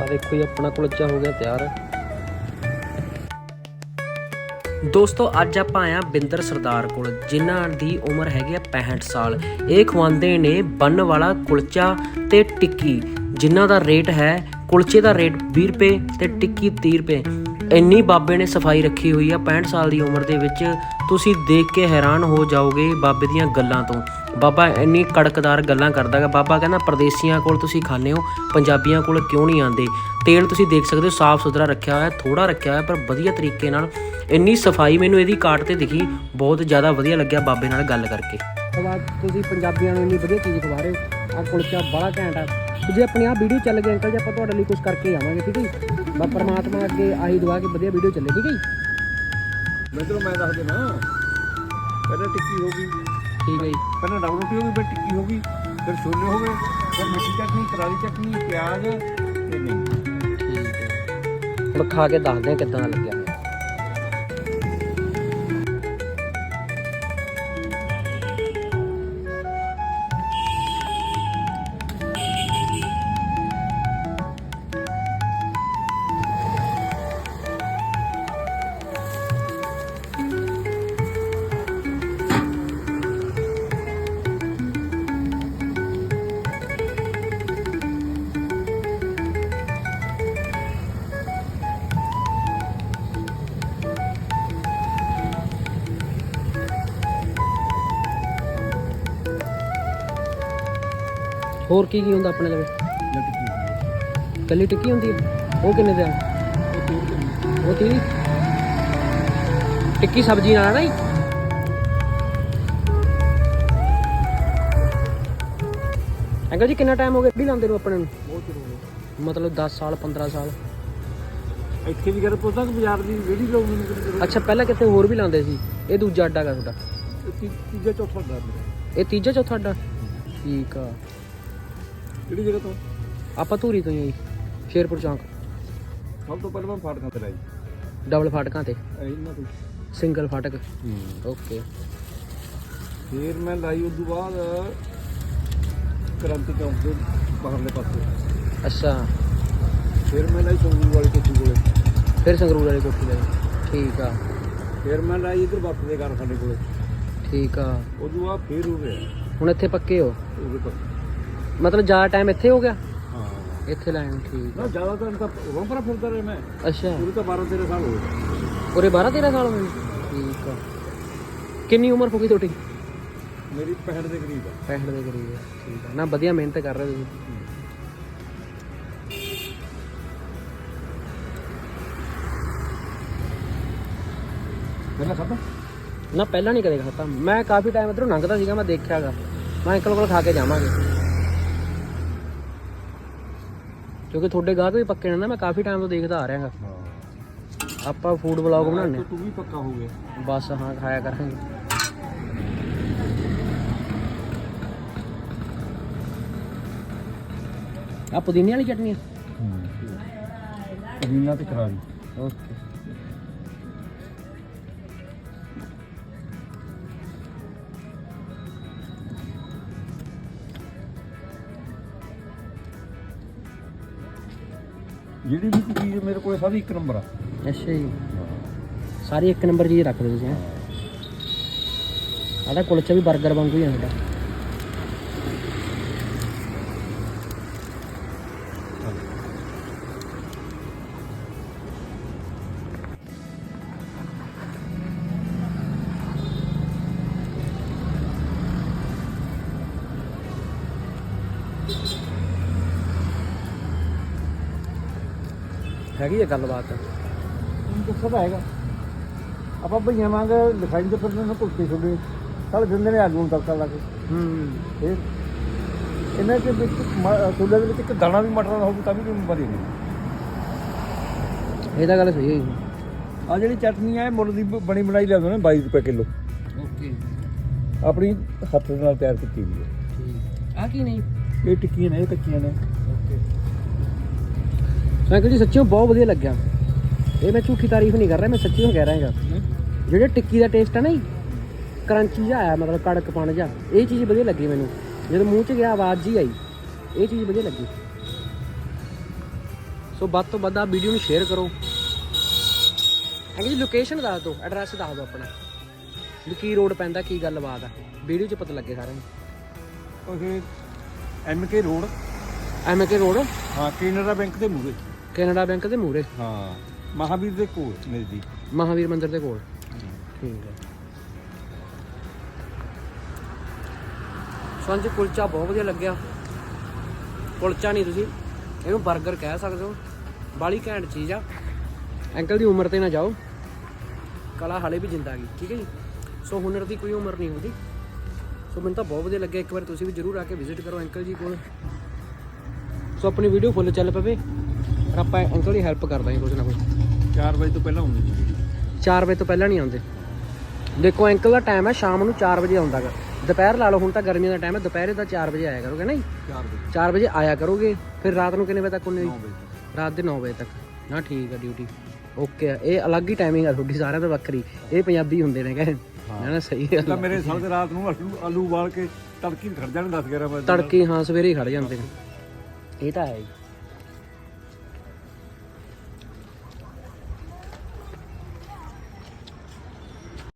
ਆ ਦੇਖੋ ਜੀ, ਆਪਣਾ ਕੁਲਚਾ ਹੋ ਗਿਆ ਤਿਆਰ। ਦੋਸਤੋ, ਅੱਜ ਆਪਾਂ ਆਇਆ ਬਿੰਦਰ ਸਰਦਾਰ ਕੋਲ, ਜਿਨ੍ਹਾਂ ਦੀ ਉਮਰ ਹੈਗੀ ਆ 65 ਸਾਲ। ਇਹ ਖਵਾਉਂਦੇ ਨੇ ਬੰਨ ਵਾਲਾ ਕੁਲਚਾ ਤੇ ਟਿੱਕੀ, ਜਿਨ੍ਹਾਂ ਦਾ ਰੇਟ ਹੈ, ਕੁਲਚੇ ਦਾ ਰੇਟ 20 ਰੁਪਏ ਤੇ ਟਿੱਕੀ 30 ਰੁਪਏ। ਇੰਨੀ ਬਾਬੇ ਨੇ ਸਫ਼ਾਈ ਰੱਖੀ ਹੋਈ ਆ 65 ਸਾਲ ਦੀ ਉਮਰ ਦੇ ਵਿੱਚ। ਤੁਸੀਂ ਦੇਖ ਕੇ ਹੈਰਾਨ ਹੋ ਜਾਓਗੇ ਬਾਬੇ ਦੀਆਂ ਗੱਲਾਂ ਤੋਂ। ਬਾਬਾ ਇੰਨੀ ਕੜਕਦਾਰ ਗੱਲਾਂ ਕਰਦਾਗਾ ਬਾਬਾ ਕਹਿੰਦਾ ਪਰਦੇਸੀਆਂ ਕੋਲ ਤੁਸੀਂ ਖਾਣੇ ਹੋ ਪੰਜਾਬੀਆਂ ਕੋਲ ਕਿਉਂ ਨਹੀਂ ਆਉਂਦੇ? ਤੇਲ ਤੁਸੀਂ ਦੇਖ ਸਕਦੇ ਹੋ ਸਾਫ਼ ਸੁਥਰਾ ਰੱਖਿਆ ਹੋਇਆ ਥੋੜਾ ਰੱਖਿਆ ਹੋਇਆ ਪਰ ਵਧੀਆ ਤਰੀਕੇ ਨਾਲ ਇੰਨੀ ਸਫ਼ਾਈ ਮੈਨੂੰ ਇਹਦੀ ਕਾਟ ਤੇ ਦਿਖੀ ਬਹੁਤ ਜ਼ਿਆਦਾ ਵਧੀਆ ਲੱਗਿਆ ਬਾਬੇ ਨਾਲ ਗੱਲ ਕਰਕੇ। ਤੁਸੀਂ ਪੰਜਾਬੀਆਂ ਨੂੰ ਇੰਨੀ ਵਧੀਆ ਚੀਜ਼ ਖਵਾ ਰਹੇ ਹੋ ਆ ਕੁਲਚਾ ਬੜਾ ਘੈਂਟ ਆ। ਜੇ ਆਪਣੀ ਆ ਵੀਡੀਓ ਚੱਲ ਗਈ ਅੰਕਲ ਜੀ ਆਪਾਂ ਤੁਹਾਡੇ ਲਈ ਕੁਝ ਕਰਕੇ ਆਵਾਂਗੇ ਠੀਕ ਹੈ ਜੀ? ਬਾ ਪਰਮਾਤਮਾ ਅੱਗੇ ਆਹੀ ਦੁਆ ਕਿ ਵਧੀਆ ਵੀਡੀਓ ਚੱਲੇ ਠੀਕ ਹੈ ਜੀ? ਮੈਂ ਚਲੋ ਮੈਂ ਦੱਸ ਦੇਣਾ ਪਹਿਲਾਂ ਟਿੱਕੀ ਹੋ ਗਈ। ਠੀਕ ਹੈ ਜੀ। ਪਹਿਲਾਂ ਡਬਲ ਰੋਟੀ ਹੋ ਗਈ ਫਿਰ ਟਿੱਕੀ ਹੋ ਗਈ ਫਿਰ ਛੋਲੇ ਹੋ ਗਏ ਫਿਰ ਮਿੱਠੀ ਚਟਨੀ ਕਰਾਰੀ ਚਟਨੀ ਪਿਆਜ਼ ਤੇ ਨਹੀਂ। ਠੀਕ ਹੈ। ਹੁਣ ਖਾ ਕੇ ਦੱਸਦੇ ਆ ਕਿੱਦਾਂ ਲੱਗਿਆ। ਹੋਰ ਕੀ ਕੀ ਹੁੰਦਾ ਆਪਣੇ ਲਵੇ? ਕੱਲੀ ਟਿੱਕੀ ਹੁੰਦੀ ਹੈ ਉਹ ਕਿੰਨੇ ਦਾ ਉਹ ਤੀਹ? ਰੁਪਏ ਦੀ। ਉਹ ਤੀ ਟਿੱਕੀ ਸਬਜ਼ੀ ਨਾਲ ਨਾ ਜੀ? ਅੰਕਲ ਜੀ ਕਿੰਨਾ ਟਾਈਮ ਹੋ ਗਿਆ? ਵੀ ਲਾਉਂਦੇ ਨੂੰ ਆਪਣੇ ਨੂੰ? ਬਹੁਤ ਚਿਰ ਹੋ ਗਿਆ ਮਤਲਬ 10 ਸਾਲ 15 ਸਾਲ। ਇੱਥੇ ਵੀ ਕਰ ਪੁੱਛਦਾ ਕਿ ਬਾਜ਼ਾਰ ਦੀ ਰੇੜੀ ਲੋਕ ਮੈਨੂੰ ਅੱਛਾ ਪਹਿਲਾਂ ਕਿਤੇ ਹੋਰ ਵੀ ਲਾਉਂਦੇ ਸੀ। ਇਹ ਦੂਜਾ ਅੱਡਾ ਗਾ ਤੁਹਾਡਾ। ਤੀਜਾ ਚੌਥਾ ਮੇਰਾ। ਇਹ ਤੀਜਾ ਚੌਥਾ ਅੱਡਾ? ਠੀਕ ਆ। ਕਿਹੜੀ ਜਗ੍ਹਾ ਤੋਂ? ਆਪਾਂ ਧੂਰੀ ਤੋਂ ਹੀ ਆ ਜੀ ਸ਼ੇਰਪੁਰ ਚੌਂਕ। ਸਭ ਤੋਂ ਪਹਿਲਾਂ ਫਾਟਕਾਂ ਤੇ ਲਾਈ ਡਬਲ ਫਾਟਕਾਂ ਤੇ। ਇਹ ਇਹਨਾਂ ਤੋਂ। ਸਿੰਗਲ ਫਾਟਕ। ਓਕੇ ਫਿਰ ਮੈਂ ਲਾਈ ਉਸ ਤੋਂ ਬਾਅਦ ਕ੍ਰਾਂਤੀ ਚੌਂਕ ਦੇ ਬਾਹਰਲੇ ਪਾਸੇ। ਅੱਛਾ। ਫਿਰ ਮੈਂ ਲਾਈ ਸੰਗਰੂਰ ਵਾਲੀ ਕੋਠੀ ਕੋਲੇ। ਫਿਰ ਸੰਗਰੂਰ ਵਾਲੀ ਕੋਠੀ ਦਾ ਜੀ। ਠੀਕ ਆ। ਫਿਰ ਮੈਂ ਲਾਈ ਇਧਰ ਬਾਪੂ ਦੇ ਘਰ ਸਾਡੇ ਕੋਲੇ। ਠੀਕ ਆ। ਉਸ ਤੋਂ ਬਾਅਦ ਫਿਰ ਹੋ ਰਿਹਾ ਹੁਣ ਇੱਥੇ ਪੱਕੇ ਹੋ? ਉਹਦੇ ਪਾਸੇ ਮਤਲਬ ਜ਼ਿਆਦਾ ਟਾਈਮ ਇੱਥੇ ਹੋ ਗਿਆ? ਹਾਂ। ਇੱਥੇ ਲੈਣ ਠੀਕ ਨਾ ਜ਼ਿਆਦਾਤਰ ਤਾਂ ਰੋਂਪਰਾ ਫਿਰਦਾ ਰਿਹਾ ਮੈਂ। ਅੱਛਾ। ਪੂਰੇ ਤਾਂ 12 13 ਸਾਲ ਹੋ ਗਏ। ਪੂਰੇ 12 13 ਸਾਲ ਹੋਏ ਨੇ? ਠੀਕ ਆ। ਕਿੰਨੀ ਉਮਰ ਹੋ ਗਈ ਤੁਹਾਡੀ? ਮੇਰੀ 65 ਦੇ ਕਰੀਬ ਆ। 65 ਦੇ ਕਰੀਬ ਆ ਠੀਕ ਆ। ਨਾ ਵਧੀਆ ਮਿਹਨਤ ਕਰ ਰਹੇ ਹੋ ਤੁਸੀਂ। ਪਹਿਲਾਂ ਖਾਦਾ ਨਾ ਪਹਿਲਾਂ ਨਹੀਂ ਕਦੇ ਖਾਤਾ ਮੈਂ ਕਾਫੀ ਟਾਈਮ ਇਧਰੋਂ ਲੰਘਦਾ ਸੀਗਾ ਮੈਂ ਦੇਖਿਆਗਾ ਮੈਂ ਅੰਕਲ ਕੋਲ ਖਾ ਕੇ ਜਾਵਾਂਗੇ। ਕਿਉਂਕਿ ਤੁਹਾਡੇ ਗਾਹਕ ਵੀ ਪੱਕੇ ਨੇ ਨਾ ਮੈਂ ਕਾਫੀ ਟਾਈਮ ਤੋਂ ਦੇਖਦਾ ਆ ਰਿਹਾਗਾ ਹਾਂ। ਆਪਾਂ ਫੂਡ ਵਲੌਗ ਬਣਾਉਂਦੇ ਤੂੰ ਵੀ ਪੱਕਾ ਹੋ ਗਿਆ। ਬਸ ਹਾਂ ਖਾਇਆ ਕਰਾਂਗੇ। ਆ ਪੁਦੀਨੇ ਵਾਲੀ ਚਟਨੀ ਹੂੰ। ਪੁਦੀਨਾ ਤੇ ਕਰਾਰੀ ਓਕੇ। ਜਿਹੜੀ ਵੀ ਕੋਈ ਚੀਜ਼ ਮੇਰੇ ਕੋਲ ਸਭ ਇੱਕ ਨੰਬਰ ਆ। ਅੱਛਾ ਜੀ। ਸਾਰੀ ਇੱਕ ਨੰਬਰ ਚੀਜ਼ ਰੱਖ ਦਿਓ ਤੁਸੀਂ ਹੈਂ। ਆਹ ਕੁਲਚਾ ਵੀ 버ਗਰ ਵਾਂਗੂ ਹੀ ਆ ਸਾਡਾ। ਹੈਗੀ ਆ ਗੱਲਬਾਤ। ਹੁਣ ਦੱਸੋ ਤਾਂ ਹੈਗਾ? ਆਪਾਂ ਭਈਆਂ ਵਾਂਗ ਲਿਖਾਈ ਦੇ ਫਿਰ ਨੂੰ ਕੁਲਤੇ ਛੋੜੇ ਕੱਲ ਦਿੰਦੇ ਨੇ ਆਲੂ ਤੜਕਾ ਲਾ ਕੇ। ਹੂੰ। ਫਿਰ ਇਹਨਾਂ ਦੇ ਵਿੱਚ ਛੋਲੇ ਦੇ ਵਿੱਚ ਇੱਕ ਦਾਣਾ ਵੀ ਮਟਰ ਦਾ ਹੋਊ ਤਾਂ ਵੀ ਬਰੀ ਨਹੀਂ। ਇਹ ਤਾਂ ਗੱਲ ਸਹੀ ਹੈ ਆ ਜਿਹੜੀ ਚਟਨੀ ਆ ਇਹ ਮੁੱਲ ਦੀ ਬਣੀ ਬਣਾਈ ਲਿਆਉਂਦੇ ਨੇ 22 ਰੁਪਏ ਕਿਲੋ। ਓਕੇ। ਆਪਣੀ ਹੱਥ ਦੇ ਨਾਲ ਤਿਆਰ ਕੀਤੀ ਹੋਈ ਹੈ। ਠੀਕ। ਆ ਕੀ ਨਹੀਂ ਇਹ ਟਿੱਕੀਆਂ ਨੇ ਇਹ ਕੱਚੀਆਂ ਨੇ। ਓਕੇ ਮੈਂ ਜੀ ਸੱਚੀਓ ਬਹੁਤ ਵਧੀਆ ਲੱਗਿਆ। ਇਹ ਮੈਂ ਝੂਠੀ ਤਾਰੀਫ ਨਹੀਂ ਕਰ ਰਿਹਾ ਮੈਂ ਸੱਚੀਓ ਕਹਿ ਰਿਹਾ ਹਾਂ। ਜਿਹੜੇ ਟਿੱਕੀ ਦਾ ਟੇਸਟ ਹੈ ਨਾ ਜੀ ਕਰੰਚੀ ਜਿਹਾ ਆਇਆ ਮਤਲਬ ਕੜਕਪਣ ਜਿਹਾ ਇਹ ਚੀਜ਼ ਵਧੀਆ ਲੱਗੀ ਮੈਨੂੰ। ਜਦੋਂ ਮੂੰਹ 'ਚ ਗਿਆ ਆਵਾਜ਼ ਜੀ ਆਈ ਇਹ ਚੀਜ਼ ਵਧੀਆ ਲੱਗੀ। ਸੋ ਵੱਧ ਤੋਂ ਵੱਧ ਆ ਵੀਡੀਓ ਨੂੰ ਸ਼ੇਅਰ ਕਰੋ। ਅੰਕਲ ਜੀ ਲੋਕੇਸ਼ਨ ਦੱਸ ਦਿਓ ਐਡਰੈਸ ਦੱਸ ਦਿਓ ਆਪਣਾ। ਵੀ ਕੀ ਰੋਡ ਪੈਂਦਾ ਕੀ ਗੱਲਬਾਤ ਆ। ਵੀਡੀਓ 'ਚ ਪਤਾ ਲੱਗੇ ਸਾਰਿਆਂ ਨੂੰ। ਉਹ M K road M K road ਹਾਂ ਕੇਨਰਾ ਬੈਂਕ ਦੇ ਮੂਹਰੇ। ਕੈਨੇਡਾ ਬੈਂਕ ਦੇ ਮੂਹਰੇ। ਹਾਂ ਮਹਾਵੀਰ ਦੇ ਕੋਲ ਨਜ਼ਦੀਕ। ਮਹਾਵੀਰ ਮੰਦਿਰ ਦੇ ਕੋਲ। ਠੀਕ ਹੈ। ਸੰਜ ਕੁਲਚਾ ਬਹੁਤ ਵਧੀਆ ਲੱਗਿਆ। ਕੁਲਚਾ ਨਹੀਂ ਤੁਸੀਂ ਇਹਨੂੰ 버ਗਰ ਕਹਿ ਸਕਦੇ ਹੋ। ਬਾਲੀ ਘੈਂਟ ਚੀਜ਼ ਆ। ਅੰਕਲ ਦੀ ਉਮਰ ਤੇ ਨਾ ਜਾਓ। ਕਲਾ ਹਾਲੇ ਵੀ ਜਿੰਦਾ ਗਈ ਠੀਕ ਹੈ ਜੀ? ਸੋ ਹੁਨਰ ਦੀ ਕੋਈ ਉਮਰ ਨਹੀਂ ਹੁੰਦੀ। ਸੋ ਮੈਨੂੰ ਤਾਂ ਬਹੁਤ ਵਧੀਆ ਲੱਗਿਆ। ਇੱਕ ਵਾਰ ਤੁਸੀਂ ਵੀ ਜਰੂਰ ਆ ਕੇ ਵਿਜ਼ਿਟ ਕਰੋ ਅੰਕਲ ਜੀ ਕੋਲ। ਸੋ ਆਪਣੀ ਵੀਡੀਓ ਫੁੱਲ ਚੱਲ ਪਵੇ। ਆਪਾਂ ਅੰਕਲ ਦੀ ਹੈਲਪ ਕਰ ਦਾਂਗੇ ਕੁਝ ਨਾ ਕੁਝ 4 ਵਜੇ ਤੋਂ ਪਹਿਲਾਂ ਹੁੰਦੀ ਜੀ 4 ਵਜੇ ਤੋਂ ਪਹਿਲਾਂ ਨਹੀਂ ਆਉਂਦੇ। ਦੇਖੋ ਅੰਕਲ ਦਾ ਟਾਈਮ ਹੈ ਸ਼ਾਮ ਨੂੰ 4 ਵਜੇ ਆਉਂਦਾਗਾ ਦੁਪਹਿਰ ਲਾ ਲਓ ਹੁਣ ਤਾਂ ਗਰਮੀਆਂ ਦਾ ਟਾਈਮ ਹੈ ਦੁਪਹਿਰੇ ਤਾਂ 4 ਵਜੇ ਆਇਆ ਕਰੋਗੇ ਨਾ ਜੀ 4 ਵਜੇ। 4 ਵਜੇ ਆਇਆ ਕਰੋਗੇ ਫਿਰ ਰਾਤ ਨੂੰ ਕਿੰਨੇ ਵਜੇ ਤੱਕ 9 ਜੀ ਵਜੇ ਰਾਤ ਦੇ 9 ਵਜੇ ਤੱਕ। ਨਾ ਠੀਕ ਹੈ ਡਿਊਟੀ ਓਕੇ ਆ ਇਹ ਅਲੱਗ ਹੀ ਟਾਈਮਿੰਗ ਆ ਤੁਹਾਡੀ ਸਾਰਿਆਂ ਤੋਂ ਵੱਖਰੀ। ਇਹ ਪੰਜਾਬੀ ਹੁੰਦੇ ਨੇ ਕਹੇ ਨਾ ਨਾ ਸਹੀ ਗੱਲ ਤਾਂ। ਮੇਰੇ ਸਾਲ ਰਾਤ ਨੂੰ ਆਲੂ ਆਲੂ ਉਬਾਲ ਕੇ ਤੜਕੀ ਖੜ ਜਾਣ 10 11 ਵਜੇ। ਤੜਕੇ ਹਾਂ ਸਵੇਰੇ ਹੀ ਖੜ ਜਾਂਦੇ ਨੇ। ਇਹ ਤਾਂ ਹੈ ਜੀ